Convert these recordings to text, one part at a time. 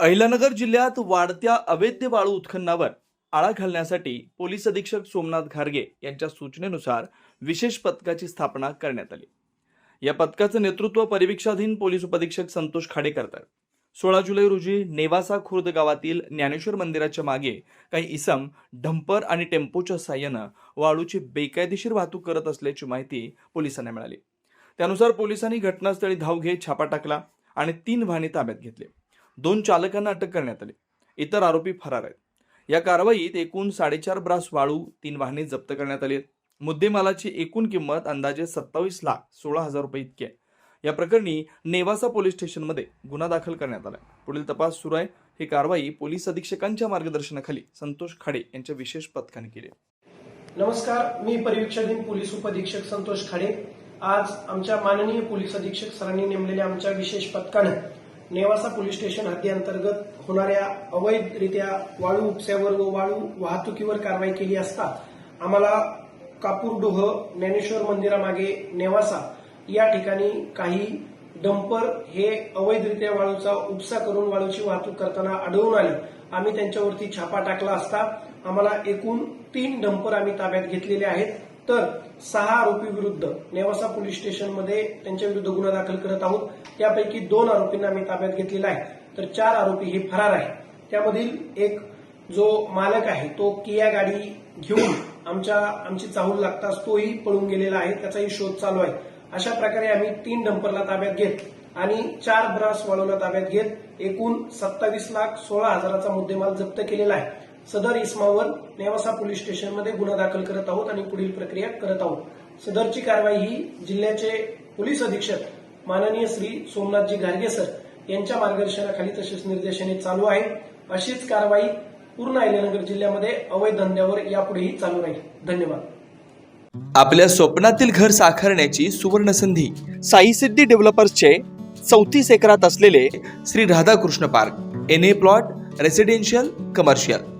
अहिलानगर जिल्ह्यात वाढत्या अवैध वाळू उत्खननावर आळा घालण्यासाठी पोलीस अधीक्षक सोमनाथ घारगे यांच्या सूचनेनुसार विशेष पथकाची स्थापना करण्यात आली. या पथकाचं नेतृत्व परिवीक्षाधीन पोलीस उपअधीक्षक संतोष खाडे करतात. सोळा जुलै रोजी नेवासा खुर्द गावातील ज्ञानेश्वर मंदिराच्या मागे काही इसम डंपर आणि टेम्पोच्या साह्यानं वाळूची बेकायदेशीर वाहतूक करत असल्याची माहिती पोलिसांना मिळाली. त्यानुसार पोलिसांनी घटनास्थळी धाव घेत छापा टाकला आणि तीन वाहने ताब्यात घेतले. दोन चालकांना अटक करण्यात आली. इतर आरोपी फरार आहेत. या कारवाईत एकूण साडेचार ब्रास वाळू तीन वाहने जप्त करण्यात आली आहेत. मुद्देमालाची एकूण किंमत अंदाजे सत्तावीस लाख सोळा हजार रुपये इतकी आहे. या प्रकरणी नेवासा पोलीस स्टेशनमध्ये गुन्हा दाखल करण्यात आला पुढील तपास सुरू आहे. ही कारवाई पोलीस अधीक्षकांच्या मार्गदर्शनाखाली संतोष खाडे यांच्या विशेष पथकाने केली नमस्कार मी परिवीक्षाधीन पोलीस उपअधीक्षक संतोष खाडे. आज आमच्या माननीय पोलीस अधीक्षक सरांनी नेमलेल्या आमच्या विशेष पथकानं नेवासा पोलीस स्टेशन हद्दीअंतर्गत होणाऱ्या अवैधरित्या वाळू उपस्यावर व वाळू वाहतुकीवर कारवाई केली असता आम्हाला कापूरडोह ज्ञानेश्वर मंदिरामागे नेवासा या ठिकाणी काही डंपर हे अवैधरित्या वाळूचा उपसा करून वाळूची वाहतूक करताना आढळून आले. आम्ही त्यांच्यावरती छापा टाकला असता आम्हाला एकूण तीन डंपर आम्ही ताब्यात घेतलेले आहेत. तर सहा आरोपी विरुद्ध नेवासा पोलीस स्टेशनमध्ये त्यांच्या विरुद्ध गुन्हा दाखल करत आहोत. त्यापैकी दोन आरोपींना आम्ही ताब्यात घेतलेला आहे. तर चार आरोपी हे फरार आहे त्यामधील एक जो मालक आहे तो किया गाडी घेऊन आमच्या आमची चाहूल लागताच तोही पळून गेलेला आहे. त्याचाही शोध चालू आहे. अशा प्रकारे आम्ही तीन डंपरला ताब्यात घेत आणि चार ब्रास वाळूला ताब्यात घेत एकूण सत्तावीस लाख सोळा हजाराचा मुद्देमाल जप्त केलेला आहे. सदर इस्मावर नेवासा पोलीस स्टेशनमध्ये गुन्हा दाखल करत आहोत आणि पुढील प्रक्रिया करत आहोत. सदरची कारवाई ही जिल्ह्याचे पोलीस अधीक्षक माननीय श्री सोमनाथजी घारगे सर यांच्या मार्गदर्शनाखाली तसेच निर्देशाने चालू आहे अशीच कारवाई पूर्ण अहिल्यानगर जिल्ह्यामध्ये अवैध धंद्यावर यापुढेही चालू राहील. धन्यवाद. आपल्या स्वप्नातील घर साकारण्याची सुवर्ण संधी साई सिद्धी डेव्हलपर्सचे चौतीस एकरात असलेले Shri Radhakrishna park N A plot residential commercial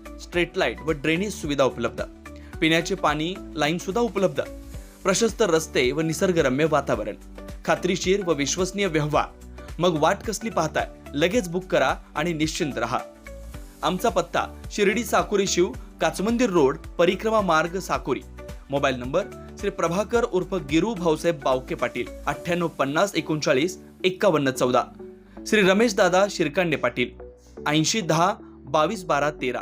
street light व ड्रेनेज सुविधा उपलब्ध. पिण्याचे पाणी लाईन सुद्धा उपलब्ध. प्रशस्त रस्ते व निसर्गरम्य वातावरण. खात्रीशीर व विश्वसनीय व्यवहार. मग वाट कसली पाहताय? लगेच बुक करा आणि निश्चिंत राहा. आमचा पत्ता शिर्डी साकुरी शिव काचमंदिर रोड परिक्रमा मार्ग साकुरी. मोबाईल नंबर श्री प्रभाकर उर्फ गिरू भाऊसाहेब बावके पाटील अठ्ठ्याण्णव पन्नास एकोणचाळीस एक्कावन्न चौदा. श्री रमेश दादा शिरकांडे पाटील ऐंशी दहा बावीस बारा तेरा.